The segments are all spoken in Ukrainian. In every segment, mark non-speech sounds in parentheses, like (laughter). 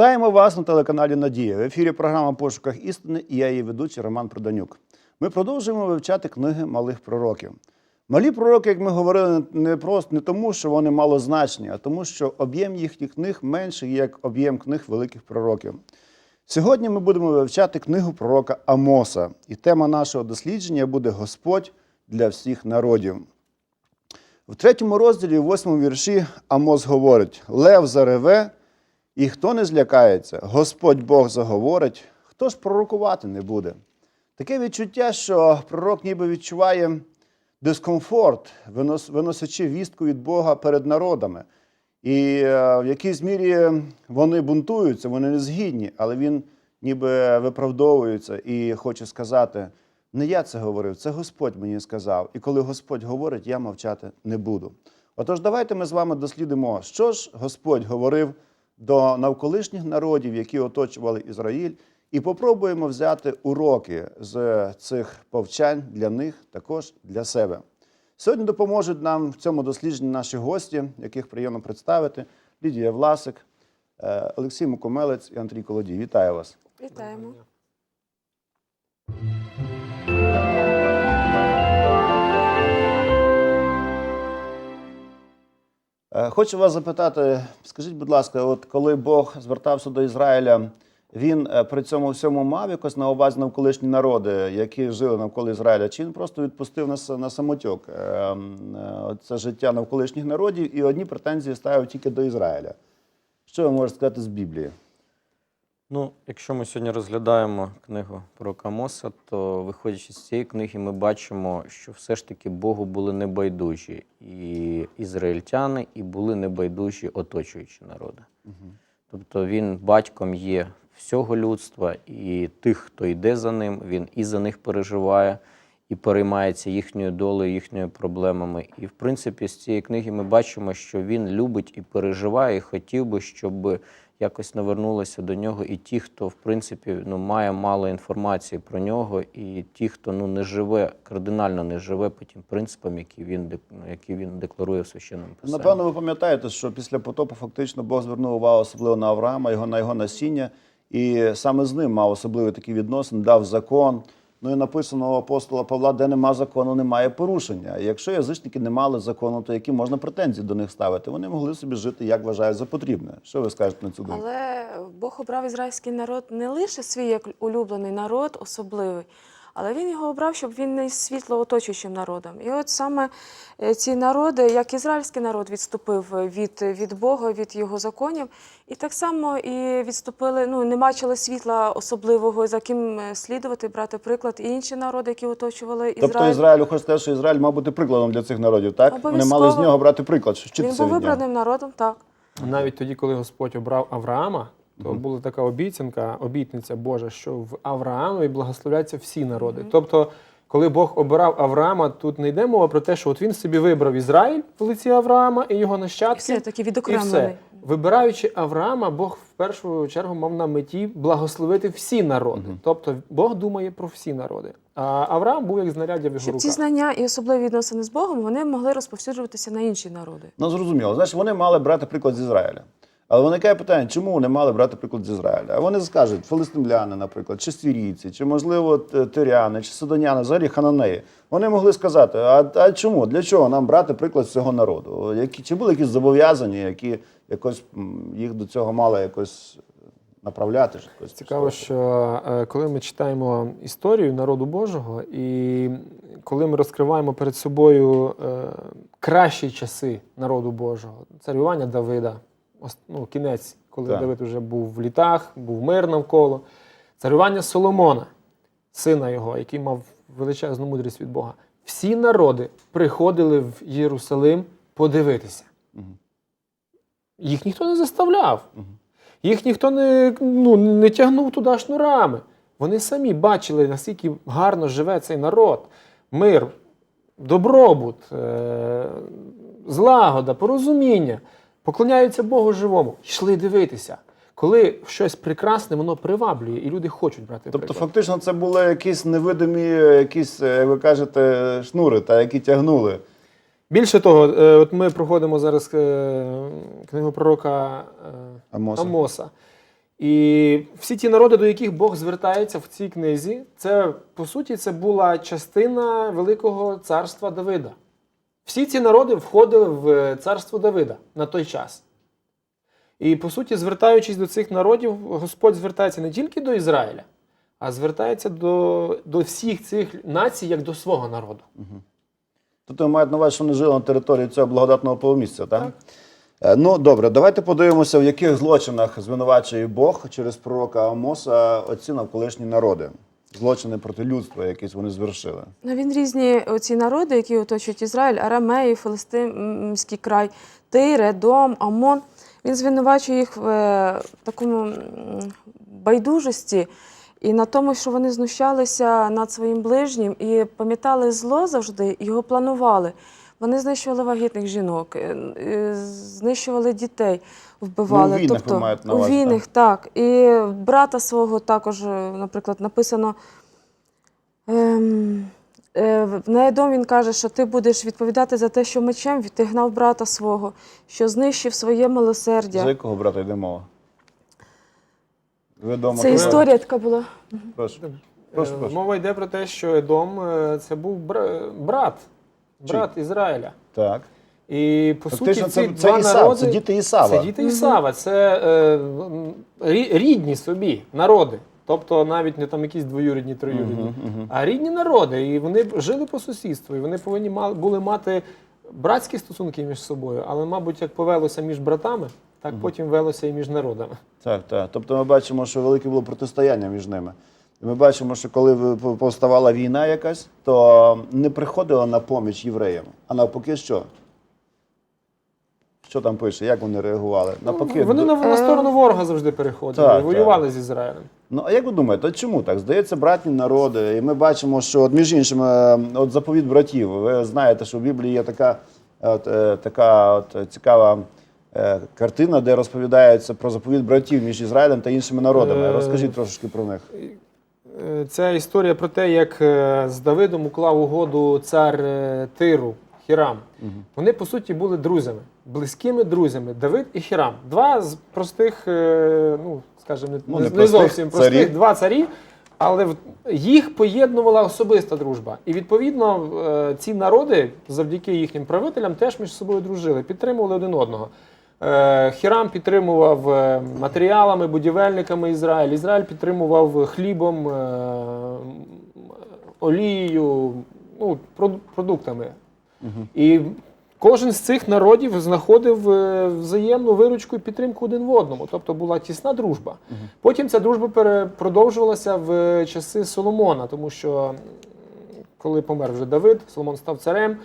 Вітаємо вас на телеканалі Надія. В ефірі програма Пошуках істини і я її ведучий Роман Проданюк. Ми продовжуємо вивчати книги малих пророків. Малі пророки, як ми говорили, не просто не тому, що вони малозначні, а тому, що об'єм їхніх книг менший, як об'єм книг великих пророків. Сьогодні ми будемо вивчати книгу пророка Амоса, і тема нашого дослідження буде Господь для всіх народів. В третьому розділі, в восьмому вірші, Амос говорить: Лев зареве, і хто не злякається, Господь Бог заговорить, хто ж пророкувати не буде. Таке відчуття, що пророк ніби відчуває дискомфорт, виносячи вістку від Бога перед народами. І е, в якійсь мірі вони бунтуються, вони не згідні, але він ніби виправдовується і хоче сказати: не я це говорив, це Господь мені сказав. І коли Господь говорить, я мовчати не буду. Отож, давайте ми з вами дослідимо, що ж Господь говорив до навколишніх народів, які оточували Ізраїль, і попробуємо взяти уроки з цих повчань для них, також для себе. Сьогодні допоможуть нам в цьому дослідженні наші гості, яких приємно представити: Лідія Власик, е, Олексій Мукомелець і Андрій Колодій. Вітаю вас. Вітаємо. Хочу вас запитати, скажіть, будь ласка, от коли Бог звертався до Ізраїля, він е, при цьому всьому мав якось на увазі навколишні народи, які жили навколо Ізраїля, чи він просто відпустив на, с- на самотьок е, е, це життя навколишніх народів і одні претензії ставив тільки до Ізраїля? Що ви можете сказати з Біблії? Ну, якщо ми сьогодні розглядаємо книгу про Камоса, то виходячи з цієї книги, ми бачимо, що все ж таки Богу були небайдужі і ізраїльтяни, і були небайдужі оточуючі народи. Тобто він батьком є всього людства, і тих, хто йде за ним, він і за них переживає, і переймається їхньою долею, їхніми проблемами. І в принципі, з цієї книги ми бачимо, що він любить і переживає, і хотів би, щоб якось навернулося до нього і ті, хто в принципі ну, має мало інформації про нього, і ті, хто ну, не живе, кардинально не живе по тим принципам, які він, ну, які він декларує в священному писанні. Напевно, ви пам'ятаєте, що після потопу фактично Бог звернув увагу особливо на Авраама, його на його насіння, і саме з ним мав особливий такий відносин, дав закон. Ну і написано у апостола Павла, де нема закону, немає порушення. І Якщо язичники не мали закону, то які можна претензії до них ставити? Вони могли собі жити, як вважають за потрібне. Що ви скажете на цю думку? Але Бог обрав ізраїльський народ не лише свій як улюблений народ, особливий, але він його обрав, щоб він не світло оточуючим народом. І от саме е, ці народи, як ізраїльський народ, відступив від, від Бога, від його законів, і так само і відступили, ну не бачили світла особливого, за ким е, слідувати, брати приклад, і інші народи, які оточували Ізраїль. Тобто Ізраїлю хоче сказати, що Ізраїль мав бути прикладом для цих народів, так? Вони мали з нього брати приклад, що Він був вибраним народом, так. Навіть тоді, коли Господь обрав Авраама, то була така обіцянка, обітниця Божа, що в Авраамові благословляться всі народи. Тобто, коли Бог обирав Авраама, тут не йде мова про те, що от він собі вибрав Ізраїль в лиці Авраама і його І нащадки. все таки І все. Вибираючи Авраама, Бог в першу чергу мав на меті благословити всі народи. Тобто Бог думає про всі народи. А Авраам був як знаряддя в його Щоб ці знання і особливі відносини з Богом вони могли розповсюджуватися на інші народи. Ну, зрозуміло. Значить, вони мали брати приклад з Ізраїля. Але виникає питання, чому вони мали брати приклад з Ізраїля? А вони скажуть, филистимляни, наприклад, чи сирійці, чи, можливо, т- тиряни, чи сидоняни, взагалі хананеї. Вони могли сказати, а, а чому? Для чого нам брати приклад з цього народу? Які, чи були якісь зобов'язання, які якось їх до цього мали якось направляти? якось Цікаво, посилати? що е, коли ми читаємо історію народу Божого, і коли ми розкриваємо перед собою е, кращі часи народу Божого, царювання Давида, ну, кінець, коли Так. Давид вже був в літах, був мир навколо, царювання Соломона, сина його, який мав величезну мудрість від Бога. Всі народи приходили в Єрусалим подивитися. Їх ніхто не заставляв. Їх ніхто не, ну, не тягнув туди шнурами. Вони самі бачили, наскільки гарно живе цей народ. Мир, добробут, е- злагода, порозуміння. Поклоняються Богу живому. Йшли дивитися. Коли щось прекрасне, воно приваблює, і люди хочуть брати Тобто, приклад. фактично, це були якісь невидимі, якісь, як ви кажете, шнури, та, які тягнули. Більше того, е, от ми проходимо зараз е, книгу пророка е, Амоса. Амоса. І всі ті народи, до яких Бог звертається в цій книзі, це по суті це була частина Великого царства Давида. Всі ці народи входили в царство Давида на той час. І по суті, звертаючись до цих народів, Господь звертається не тільки до Ізраїля, а звертається до, до всіх цих націй як до свого народу. Тобто мають на увазі, що вони жили на території цього благодатного полумісця, так? Е, Ну, добре, давайте подивимося, в яких злочинах звинувачує Бог через пророка Амоса оці навколишні народи. Злочини проти людства, якісь вони звершили. Ну, він різні оці народи, які оточують Ізраїль, Арамеї, Филистимський край, Тире, Дом, Амон. Він звинувачує їх в е, такому байдужості і на тому, що вони знущалися над своїм ближнім і пам'ятали зло завжди, його планували. Вони знищували вагітних жінок, е, е, знищували дітей, вбивали. Ну, у війнах ви тобто, маєте на у увазі, війнах, так. І брата свого також, е, наприклад, написано. Ем, е, на Едом він каже, що ти будеш відповідати за те, що мечем ти гнав брата свого, що знищив своє милосердя. За якого брата йде мова? Відомо. Це історія така була. Прошу. Прошу, прошу. Мова йде про те, що Едом це був брат, брат Ізраїля. Так. І по Фактично, суті, це, ці це два Ісав, народи це діти Ісава. Це діти Ісава, це е, рідні собі народи. Тобто навіть не там якісь двоюрідні, троюрідні, а рідні народи. І вони жили по сусідству, і вони повинні були мати братські стосунки між собою, але, мабуть, як повелося між братами, так потім велося і між народами. Так, так. Тобто ми бачимо, що велике було протистояння між ними. І ми бачимо, що коли повставала війна якась, то не приходила на поміч євреям. А навпаки, що? Що там пише? Як вони реагували? Навпаки, Вони до- на, на сторону ворога завжди переходили, Так, воювали з Ізраїлем. Ну, а як ви думаєте, от чому так? Здається, братні народи. І ми бачимо, що, от, між іншим, е, от заповіт братів. Ви знаєте, що в Біблії є така, от, е, така от, е, цікава е, картина, де розповідається про заповіт братів між Ізраїлем та іншими народами. Е, Розкажіть трошечки про них. Це історія про те, як е, з Давидом уклав угоду цар е, Тиру Хірам. Вони, по суті, були друзями, близькими друзями. Давид і Хірам. Два з простих, е, ну, скажімо, не, Ну, не, не простих зовсім простих, царів. два царі, але їх поєднувала особиста дружба. І відповідно ці народи, завдяки їхнім правителям, теж між собою дружили, підтримували один одного. Е, Хірам підтримував е, матеріалами, будівельниками Ізраїль. Ізраїль підтримував хлібом, е, олією, ну, прод- продуктами. І кожен з цих народів знаходив взаємну виручку і підтримку один в одному. Тобто була тісна дружба. Потім ця дружба продовжувалася в часи Соломона, тому що коли помер вже Давид, Соломон став царем.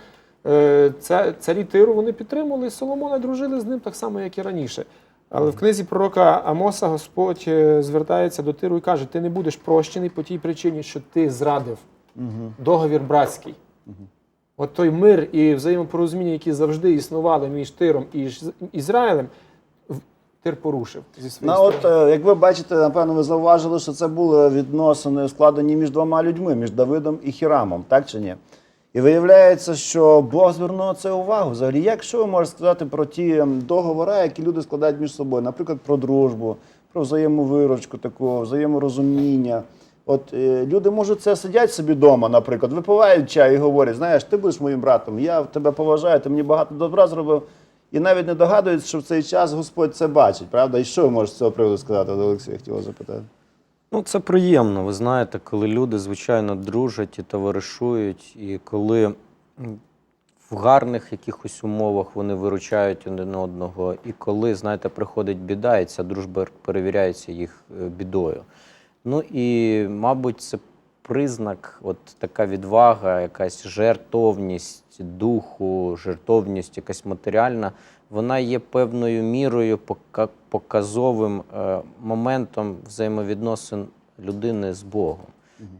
Е, ця- Царі Тиру вони підтримували Соломона, дружили з ним так само, як і раніше. Але в книзі пророка Амоса Господь е, звертається до Тиру і каже: ти не будеш прощений по тій причині, що ти зрадив договір братський. От той мир і взаємопорозуміння, які завжди існували між Тиром і Ізраїлем, Тир порушив зі своєї Ну, от, е, як ви бачите, напевно, ви зауважили, що це були відносини складені між двома людьми, між Давидом і Хірамом, так чи ні? І виявляється, що Бог звернув це увагу. Взагалі, як що ви можете сказати про ті ем, договори, які люди складають між собою, наприклад, про дружбу, про взаємовиручку, таку, взаєморозуміння. От е, люди можуть це сидять собі вдома, наприклад, випивають чай і говорять, знаєш, ти будеш моїм братом, я тебе поважаю, ти мені багато добра зробив. І навіть не догадуються, що в цей час Господь це бачить, правда? І що ви можете з цього приводу сказати, Олексій, я хотів запитати. Ну, це приємно. Ви знаєте, коли люди, звичайно, дружать і товаришують, і коли в гарних якихось умовах вони виручають один одного, і коли, знаєте, приходить біда, і ця дружба перевіряється їх е, бідою. Ну і, мабуть, це признак, от така відвага, якась жертовність духу, жертовність, якась матеріальна, вона є певною мірою показовим е, моментом взаємовідносин людини з Богом.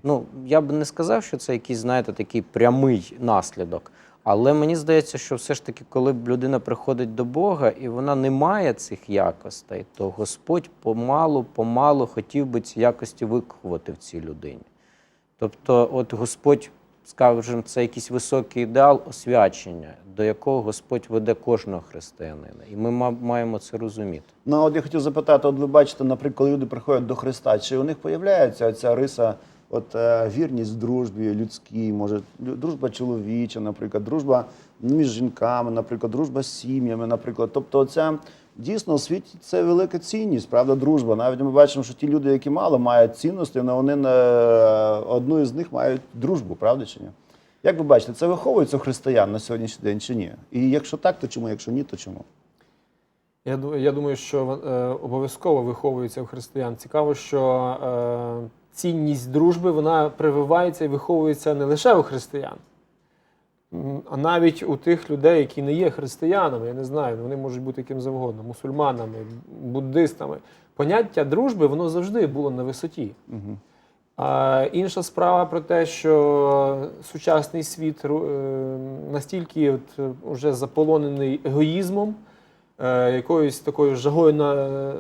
Ну, я б не сказав, що це якийсь, знаєте, такий прямий наслідок. Але мені здається, що все ж таки, коли людина приходить до Бога і вона не має цих якостей, то Господь помалу, помалу хотів би ці якості виховати в цій людині. Тобто, от Господь скажімо, це якийсь високий ідеал освячення, до якого Господь веде кожного християнина. І ми маємо це розуміти. Ну, от я хотів запитати, от ви бачите, наприклад, коли люди приходять до Христа, чи у них появляється ця риса, от е, вірність дружбі людській, може, дружба чоловіча, наприклад, дружба між жінками, наприклад, дружба з сім'ями, наприклад. Тобто, це дійсно у світі це велика цінність, правда, дружба. Навіть ми бачимо, що ті люди, які мало мають цінності, вони на одну із них мають дружбу, правда чи ні? Як ви бачите, це виховується у християн на сьогоднішній день чи ні? І якщо так, то чому? Якщо ні, то чому? Я, я думаю, що е, обов'язково виховується у християн. Цікаво, що е, цінність дружби вона прививається і виховується не лише у християн, а навіть у тих людей, які не є християнами. Я не знаю, вони можуть бути ким завгодно, мусульманами, буддистами. Поняття дружби воно завжди було на висоті. Угу. А інша справа про те, що сучасний світ е, настільки от, вже заполонений егоїзмом, е, якоюсь такою жагою на е,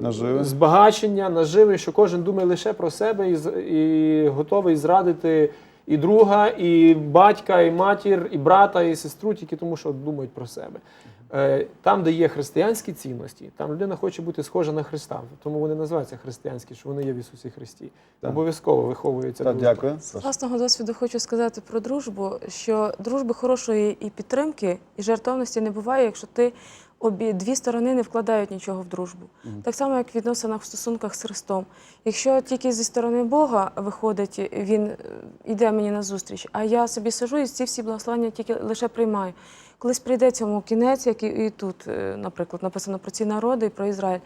Наживи. збагачення, наживи, що кожен думає лише про себе і, і готовий зрадити і друга, і батька, і матір, і брата, і сестру, тільки тому, що думають про себе. Е, Там, де є християнські цінності, там людина хоче бути схожа на Христа. Тому вони називаються християнські, що вони є в Ісусі Христі. Так. Обов'язково виховується. Так, дружба. дякую. З власного досвіду хочу сказати про дружбу, що дружби хорошої і підтримки, і жертовності не буває, якщо ти обі дві сторони не вкладають нічого в дружбу. Так само, як в відносинах в стосунках з Христом. Якщо тільки зі сторони Бога виходить, він е, йде мені на зустріч, а я собі сижу і ці всі благословення тільки лише приймаю. Колись прийде цьому кінець, як і, і тут, е, наприклад, написано про ці народи і про Ізраїль.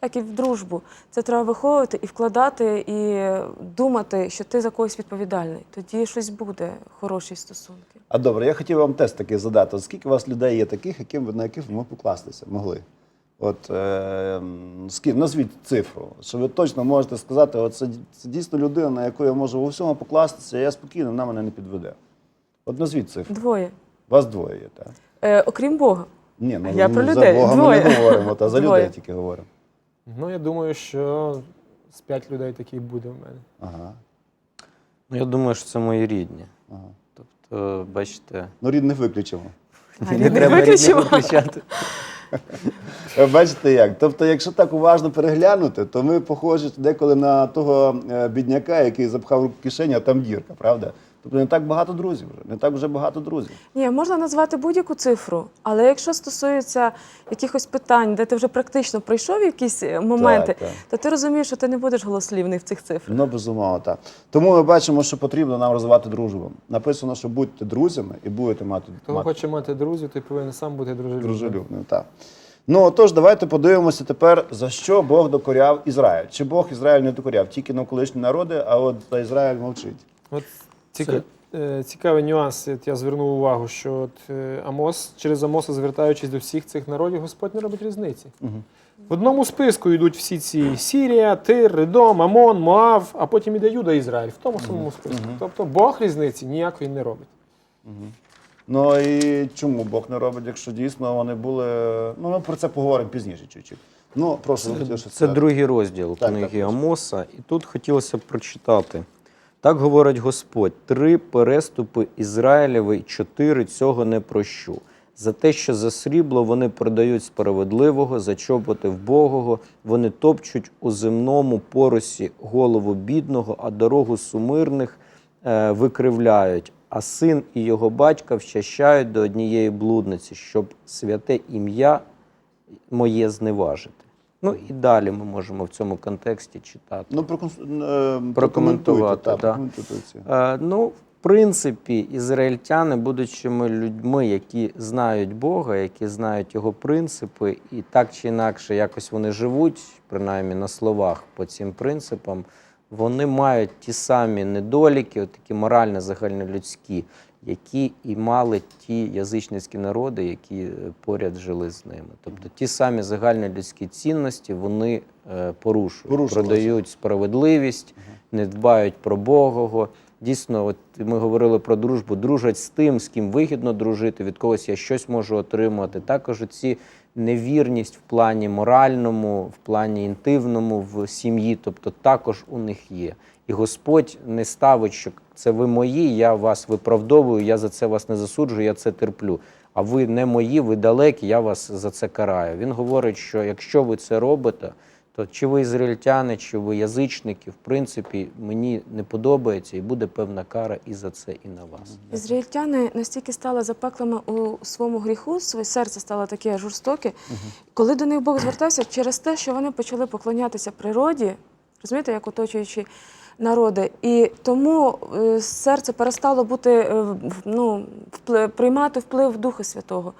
Так і в дружбу. Це треба виховувати і вкладати, і думати, що ти за когось відповідальний. Тоді щось буде, хороші стосунки. А добре, я хотів вам тест такий задати. Скільки у вас людей є таких, яким ви на яких ви покластися? Могли? От е, скільки, назвіть цифру, що ви точно можете сказати, от це, це дійсно людина, на яку я можу у всьому покластися, я спокійно, вона мене не підведе. От назвіть цифру. Двоє. Вас двоє є, так? Е, окрім Бога. Ні, ну, Я про за людей. Бога ми не говоримо, та за Двоє. людей тільки говоримо. Ну, я думаю, що з п'ять людей таких буде в мене. Ага, Ну, я думаю, що це мої рідні. ага. Тобто, бачите, Ну, рідних виключимо. А рідних виключимо. виключати. Е, Бачите як? Тобто, якщо так уважно переглянути, то ми похожі деколи на того е, бідняка, який запхав руку в кишені, а там дірка, правда? Тобто не так багато друзів вже, не так вже багато друзів. Ні, можна назвати будь-яку цифру, але якщо стосується якихось питань, де ти вже практично пройшов якісь е, моменти, Так, так. то ти розумієш, що ти не будеш голослівний в цих цифрах. Ну, безумовно, так. Тому ми бачимо, що потрібно нам розвивати дружбу. Написано, що будьте друзями і будете мати, Хто мати хоче мати друзів, той повинен сам бути дружелюбним. дружелюбним. Так. Ну, отож, давайте подивимося тепер, за що Бог докоряв Ізраїль. Чи Бог Ізраїль не докоряв? Тільки навколишні народи, а от за Ізраїль мовчить. От ціка... е, цікавий нюанс. От я звернув увагу, що от е, Амос, через Амоса, звертаючись до всіх цих народів, Господь не робить різниці. В одному списку йдуть всі ці Сірія, Тир, Ридом, Амон, Моав, а потім іде Юда і Ізраїль в тому самому списку. Тобто Бог різниці ніякої не робить. Ну і чому Бог не робить, якщо дійсно вони були. Ну, ми про це поговоримо пізніше чуть-чуть. Ну, ви хотіли щось Це другий розділ Так, книги так. Амоса, і тут хотілося б прочитати. Так говорить Господь: три переступи Ізраїлєви, й чотири цього не прощу. За те, що за срібло вони продають справедливого, за чоботи вбогого, вони топчуть у земному поросі голову бідного, а дорогу сумирних е, викривляють, а син і його батька вщащають до однієї блудниці, щоб святе ім'я моє зневажити. Ну і далі ми можемо в цьому контексті читати. Ну, проконс- е, Прокоментувати, так, да. Е, ну, в принципі, ізраїльтяни, будучи людьми, які знають Бога, які знають його принципи, і так чи інакше якось вони живуть, принаймні на словах по цим принципам, вони мають ті самі недоліки, такі морально загальнолюдські, які і мали ті язичницькі народи, які е, поряд жили з ними. Тобто ті самі загальнолюдські цінності вони е, порушують, продають справедливість, не дбають про Богого. Дійсно, от ми говорили про дружбу, дружать з тим, з ким вигідно дружити, від когось я щось можу отримувати. Також ці невірність в плані моральному, в плані інтимному в сім'ї, тобто також у них є. І Господь не ставить, що це ви мої, я вас виправдовую, я за це вас не засуджую, я це терплю. А ви не мої, ви далекі, я вас за це караю. Він говорить, що якщо ви це робите, то чи ви ізраїльтяни, чи ви язичники, в принципі, мені не подобається і буде певна кара і за це, і на вас. Ізраїльтяни настільки стали запеклими у своєму гріху, своє серце стало таке жорстоке, коли до них Бог звертався через те, що вони почали поклонятися природі, розумієте, як оточуючі народи. І тому е, серце перестало бути е, ну, впли- приймати вплив Духа Святого.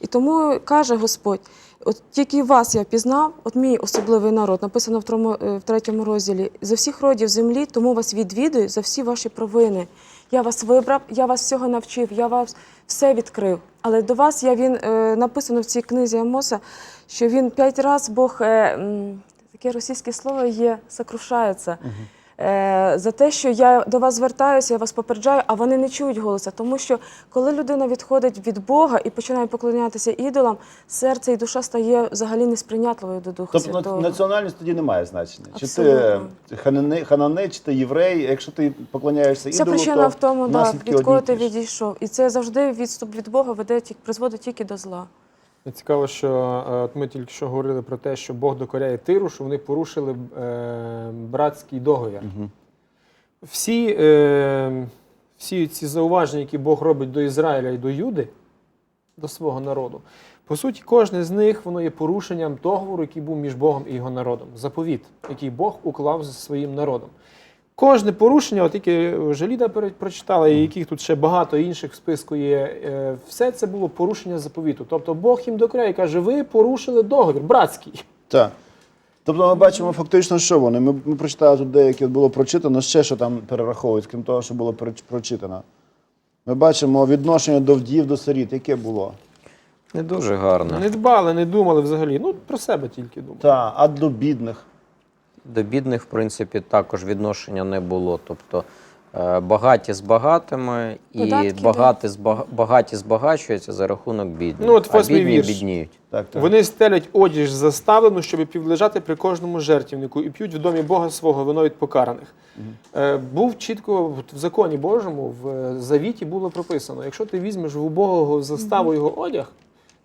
І тому каже Господь: от тільки вас я пізнав, от мій особливий народ, написано в трому- е, в третьому розділі, за всіх родів землі, тому вас відвідую за всі ваші провини. Я вас вибрав, я вас всього навчив, я вас все відкрив. Але до вас я він написано в цій книзі Амоса, що він п'ять разів Бог таке російське слово є сокрушається. Е, за те, що я до вас звертаюся, я вас попереджаю, а вони не чують голоса. Тому що коли людина відходить від Бога і починає поклонятися ідолам, серце і душа стає взагалі несприйнятливою до Духа Тобто Святого. національність тоді не має значення. Чи Абсолютно. ти ханане- хананець, чи ти єврей, якщо ти поклоняєшся Вся ідолу, причина то в тому, да, від кого ти відійшов. І це завжди відступ від Бога веде призводить тільки до зла. І Цікаво, що е, от ми тільки що говорили про те, що Бог докоряє Тиру, що вони порушили е, братський договір. Всі, е, всі ці зауваження, які Бог робить до Ізраїля і до Юди, до свого народу, по суті, кожне з них воно є порушенням договору, який був між Богом і його народом. Заповіт, який Бог уклав зі своїм народом. Кожне порушення, от тільки вже Ліда прочитала, і яких тут ще багато інших в списку є, е, все це було порушення заповіту. Тобто Бог їм докоряє і каже, ви порушили договір, братський. Так. Тобто ми бачимо фактично, що вони. Ми, ми прочитали тут деяке було прочитано, ще що там перераховують, крім того, що було прочитано. Ми бачимо відношення до вдів, до сиріт, яке було. Не дуже гарно. Не дбали, не думали взагалі. Ну, про себе тільки думали. Так, а до бідних. До бідних, в принципі, також відношення не було. Тобто е, багаті з багатими і Податки, багаті, збага- багаті збагачуються за рахунок бідних. Ну, от а восьмий бідні вірш. бідніють. Так, так. Вони стелять одіж заставлену, щоб підлежати при кожному жертівнику, і п'ють в домі Бога свого вино від покараних. Е, був чітко в законі Божому, в е, завіті було прописано: якщо ти візьмеш в убогого заставу його одяг,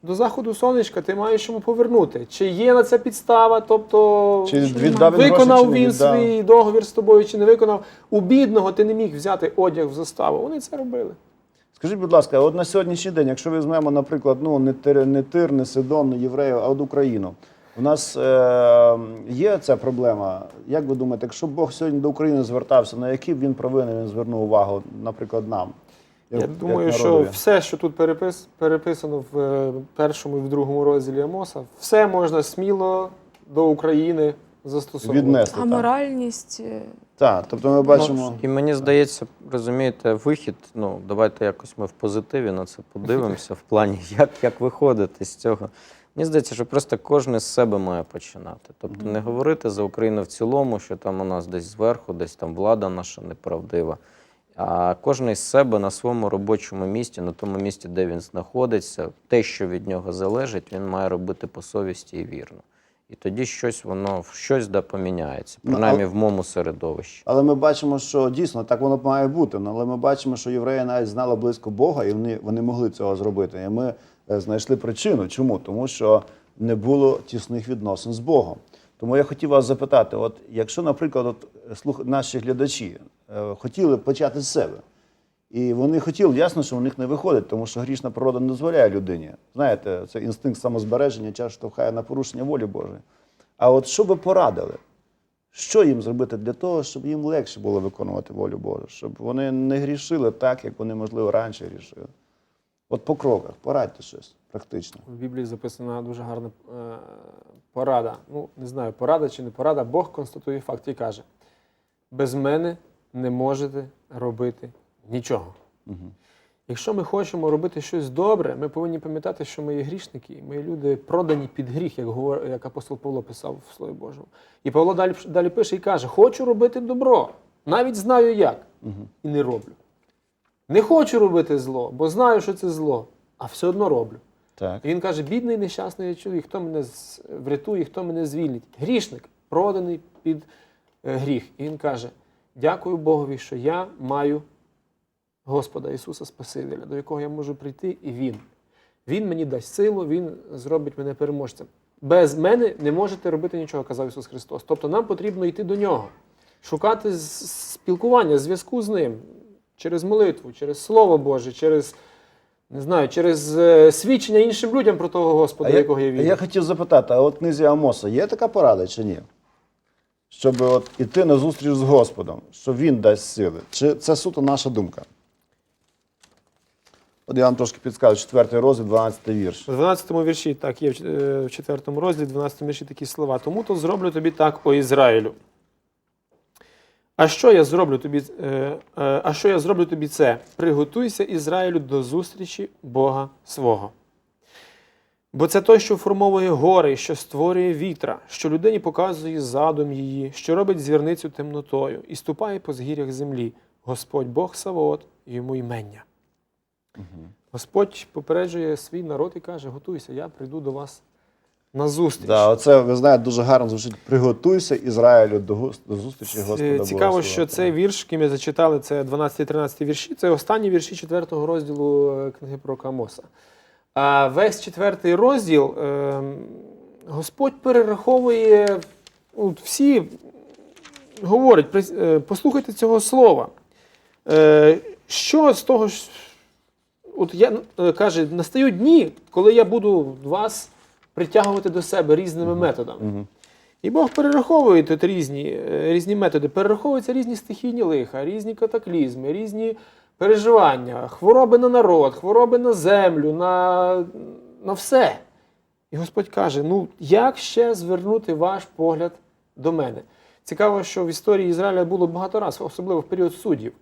до заходу сонечка ти маєш йому повернути. Чи є на це підстава, тобто Чи віддав виконав гроші, чи він віддав? свій договір з тобою, чи не виконав. У бідного ти не міг взяти одяг в заставу. Вони це робили. Скажіть, будь ласка, от на сьогоднішній день, якщо візьмемо, наприклад, ну не Тир, не Тир, не Сидон, не Євреїв, а от Україну. У нас е, є ця проблема. Як ви думаєте, якщо Бог сьогодні до України звертався, на які б він провини він звернув увагу, наприклад, нам? Я як думаю, що все, що тут перепис, переписано в е, першому і в другому розділі Амоса, все можна сміло до України застосовувати. віднести. А так. моральність. е, Так, тобто ми бачимо. І мені здається, розумієте, вихід. Ну, давайте якось ми в позитиві на це подивимося, в плані, (laughs) як, як виходити з цього. Мені здається, що просто кожен з себе має починати. Тобто не говорити за Україну в цілому, що там у нас десь зверху, десь там влада наша неправдива. А кожен із себе на своєму робочому місці, на тому місці, де він знаходиться, те, що від нього залежить, він має робити по совісті і вірно. І тоді щось воно щось да поміняється, Ну, принаймні в моєму середовищі. Але ми бачимо, що дійсно так воно має бути. Ну, Але ми бачимо, що євреї навіть знали близько Бога, і вони, вони могли цього зробити. І ми е, знайшли причину. Чому? Тому що не було тісних відносин з Богом. Тому я хотів вас запитати: от якщо, наприклад, от, е, слух, наші глядачі е, хотіли почати з себе, і вони хотіли, ясно, що у них не виходить, тому що грішна природа не дозволяє людині. Знаєте, це інстинкт самозбереження часто штовхає на порушення волі Божої. А от що ви порадили? Що їм зробити для того, щоб їм легше було виконувати волю Божу, щоб вони не грішили так, як вони, можливо, раніше грішили? От по кроках, порадьте щось практично. В Біблії записана дуже гарна е, порада. Ну, не знаю, порада чи не порада. Бог констатує факт і каже: без мене не можете робити нічого. Якщо ми хочемо робити щось добре, ми повинні пам'ятати, що ми є грішники, ми є люди продані під гріх, як, говор- як апостол Павло писав в Слові Божому. І Павло далі, далі пише і каже: Хочу робити добро, навіть знаю як, і не роблю. Не хочу робити зло, бо знаю, що це зло, а все одно роблю. Так. І він каже: бідний нещасний чоловік, хто мене врятує, хто мене звільнить? Грішник, проданий під е, гріх. І він каже: Дякую Богові, що я маю Господа Ісуса Спасителя, до якого я можу прийти, і Він. Він мені дасть силу, Він зробить мене переможцем. Без мене не можете робити нічого, казав Ісус Христос. Тобто нам потрібно йти до нього, шукати спілкування, зв'язку з ним через молитву, через Слово Боже, через. Не знаю, через е, свідчення іншим людям про того Господа, А якого я вірю. я хотів запитати, а от в книзі Амоса є така порада чи ні? Щоб от іти на зустріч з Господом, що Він дасть сили. Чи це суто наша думка? От я вам трошки підскажу, 4 розділ, 12 вірш. У 12 вірші, так, є в е, в 4 розділі, 12 вірші такі слова. Тому то зроблю тобі так, о Ізраїлю. А що я зроблю тобі? е, е, А що я зроблю тобі це? Приготуйся Ізраїлю до зустрічі Бога свого. Бо це той, що формовує гори, що створює вітра, що людині показує задум її, що робить звірницю темнотою і ступає по згір'ях землі. Господь Бог Савоот, йому ймення. Господь попереджує свій народ і каже: готуйся, я прийду до вас на зустріч. Да, оце, ви знаєте, дуже гарно звучить. Приготуйся Ізраїлю до, до зустрічі Е, Господа Бога. Цікаво, свого». що цей вірш, який ми зачитали, це 12-13 вірші, це останні вірші 4 розділу е, книги про Амоса. А весь четвертий розділ е, Господь перераховує от, всі, говорить, послухайте цього слова. Що з того, от я каже, настають дні, коли я буду вас притягувати до себе різними методами. Мгм. І Бог перераховує тут різні, е, різні методи. Перераховуються різні стихійні лиха, різні катаклізми, різні переживання, хвороби на народ, хвороби на землю, на, на все. І Господь каже: ну як ще звернути ваш погляд до мене? Цікаво, що в історії Ізраїля було багато разів, особливо в період суддів.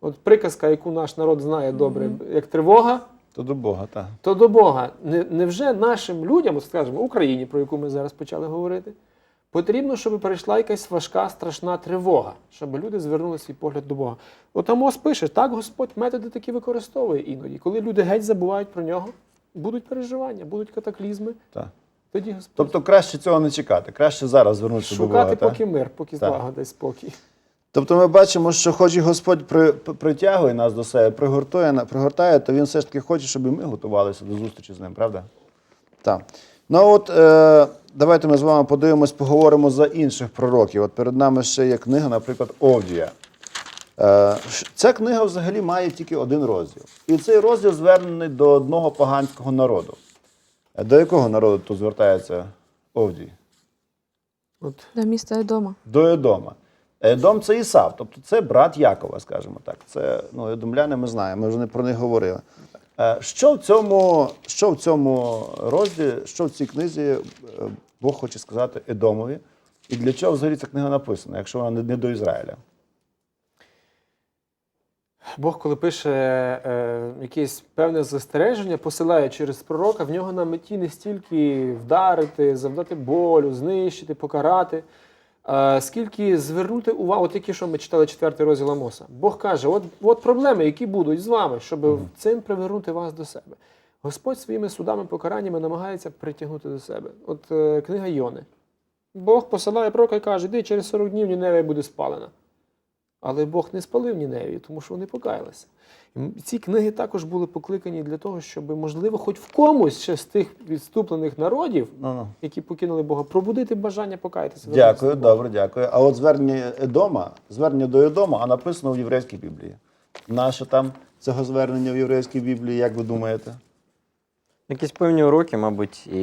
От приказка, яку наш народ знає добре, як тривога, То до Бога, так. то до Бога. Не- Невже нашим людям, скажімо, Україні, про яку ми зараз почали говорити, потрібно, щоб перейшла якась важка, страшна тривога, щоб люди звернули свій погляд до Бога. От Амос пише, так Господь методи такі використовує іноді. Коли люди геть забувають про нього, будуть переживання, будуть катаклізми, так. тоді Господь Тобто краще цього не чекати, краще зараз звернутися до Бога. шукати поки мир, поки злагода спокій. Тобто ми бачимо, що хоч і Господь при, притягує нас до себе, пригортує, пригортає, то він все ж таки хоче, щоб і ми готувалися до зустрічі з ним, правда? Так. Ну а от е, давайте ми з вами подивимось, поговоримо за інших пророків. От перед нами ще є книга, наприклад, Овдія. Е, ця книга взагалі має тільки один розділ. І цей розділ звернений до одного поганського народу. Е, До якого народу тут звертається Овдій? От До міста Едома. до Едома. Едом це Ісав, тобто це брат Якова, скажімо так. Це ну, едомляни ми знаємо, ми вже не про них говорили. Е, Що в цьому, що в цьому розділі, що в цій книзі е, Бог хоче сказати Едомові? І для чого взагалі ця книга написана, якщо вона не- до Ізраїля? Бог, коли пише е, якесь певне застереження, посилає через пророка, в нього на меті не стільки вдарити, завдати болю, знищити, покарати, скільки звернути увагу, от тільки що ми читали четвертий розділ Амоса. Бог каже: от, от проблеми, які будуть з вами, щоб цим привернути вас до себе. Господь своїми судами, покараннями намагається притягнути до себе. От е, книга Йони. Бог посилає пророка і каже: іди через 40 днів Ніневія буде спалена. Але Бог не спалив Ніневію, тому що вони покаялися. І ці книги також були покликані для того, щоб, можливо, хоч в комусь ще з тих відступлених народів, Ну, ну. які покинули Бога, пробудити бажання покаятися. Дякую, добре, дякую. А от звернення Едома, звернення до Едома, а написано в єврейській Біблії. Наше там цього звернення в єврейській Біблії, як ви думаєте? Якісь певні уроки, мабуть, і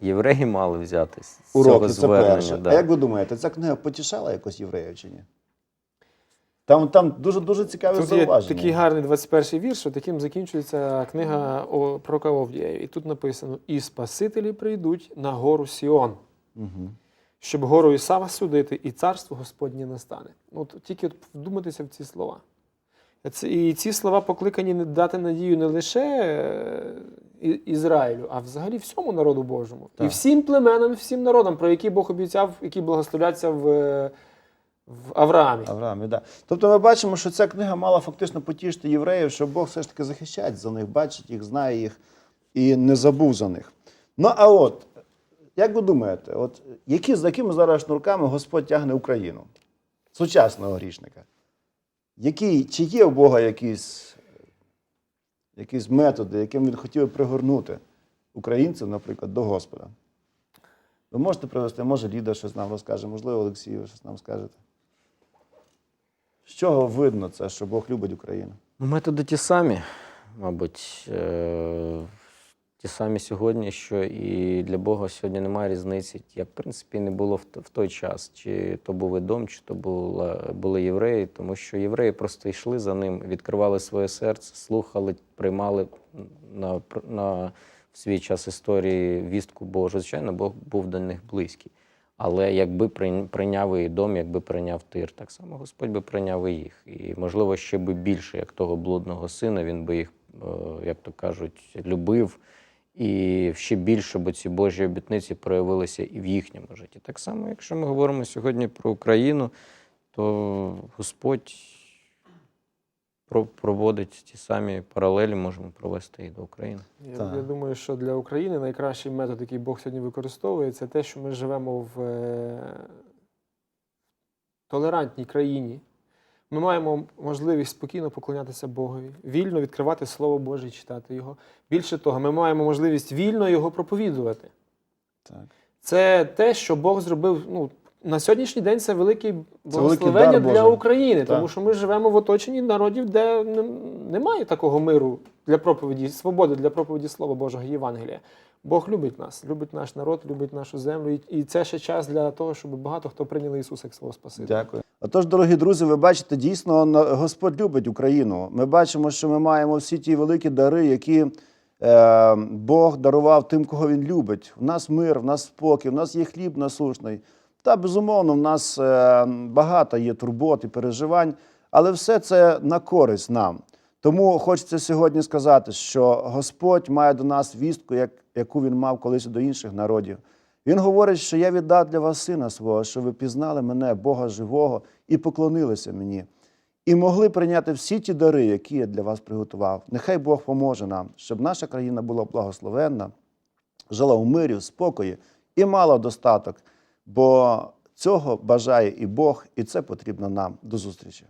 євреї мали взяти з Уроки, цього це перше. да. А як ви думаєте, ця книга потішала якось євреїв чи ні? Там, там дуже дуже цікаве Тут є такий гарний 21-й вірш, що таким закінчується книга о, про Кавовдія. І тут написано: І Спасителі прийдуть на гору Сіон, Угу. щоб гору Ісава судити, і царство Господнє настане. От тільки от вдуматися в ці слова. Це, і ці слова покликані дати надію не лише е, Ізраїлю, а взагалі всьому народу Божому. І всім племенам, всім народам, про які Бог обіцяв, які благословляться в, е, в Авраамі. Авраамі, да. Тобто ми бачимо, що ця книга мала фактично потішити євреїв, що Бог все ж таки захищає за них, бачить їх, знає їх і не забув за них. Ну а от, як ви думаєте, от які, за якими зараз шнурками Господь тягне Україну? сучасного грішника. Який, чи є у Бога якісь, якісь методи, яким він хотів пригорнути українців, наприклад, до Господа? Ви можете привести, може Ліда щось нам розкаже, можливо, Олексій, щось нам скажете. З чого видно це, що Бог любить Україну? Ну, Методи ті самі, мабуть, е- ті самі сьогодні, що і для Бога сьогодні немає різниці, як в принципі не було в, той час, чи то був Едом, чи то була, були євреї, тому що євреї просто йшли за ним, відкривали своє серце, слухали, приймали на, на в свій час історії вістку Божу. Звичайно, Бог був до них близький. Але якби прийняв і дом, якби прийняв тир, так само Господь би прийняв і їх. І, можливо, ще би більше, як того блудного сина, він би їх, е, як то кажуть, любив. І ще більше, бо ці Божі обітниці проявилися і в їхньому житті. Так само, якщо ми говоримо сьогодні про Україну, то Господь проводить ті самі паралелі, можемо провести і до України. Я, я думаю, що для України найкращий метод, який Бог сьогодні використовує, це те, що ми живемо в е, толерантній країні. Ми маємо можливість спокійно поклонятися Богові, вільно відкривати Слово Боже і читати його. Більше того, ми маємо можливість вільно його проповідувати. Так. Це те, що Бог зробив. Ну, на сьогоднішній день це велике благословення для Божий. України, Так. тому що ми живемо в оточенні народів, де немає такого миру для проповіді, свободи для проповіді Слова Божого Євангелія. Бог любить нас, любить наш народ, любить нашу землю. І- це ще час для того, щоб багато хто прийняли Ісуса як свого Спасителя. Дякую. Отож, дорогі друзі, ви бачите, дійсно Господь любить Україну. Ми бачимо, що ми маємо всі ті великі дари, які е, Бог дарував тим, кого Він любить. У нас мир, в нас спокій, в нас є хліб насушний. Та безумовно, в нас е, багато є турбот і переживань, але все це на користь нам. Тому хочеться сьогодні сказати, що Господь має до нас вістку, як, яку він мав колись до інших народів. Він говорить, що я віддав для вас сина свого, що ви пізнали мене, Бога живого, і поклонилися мені, і могли прийняти всі ті дари, які я для вас приготував. Нехай Бог поможе нам, щоб наша країна була благословенна, жила у мирі, в спокої і мала достаток. Бо цього бажає і Бог, і це потрібно нам. До зустрічі.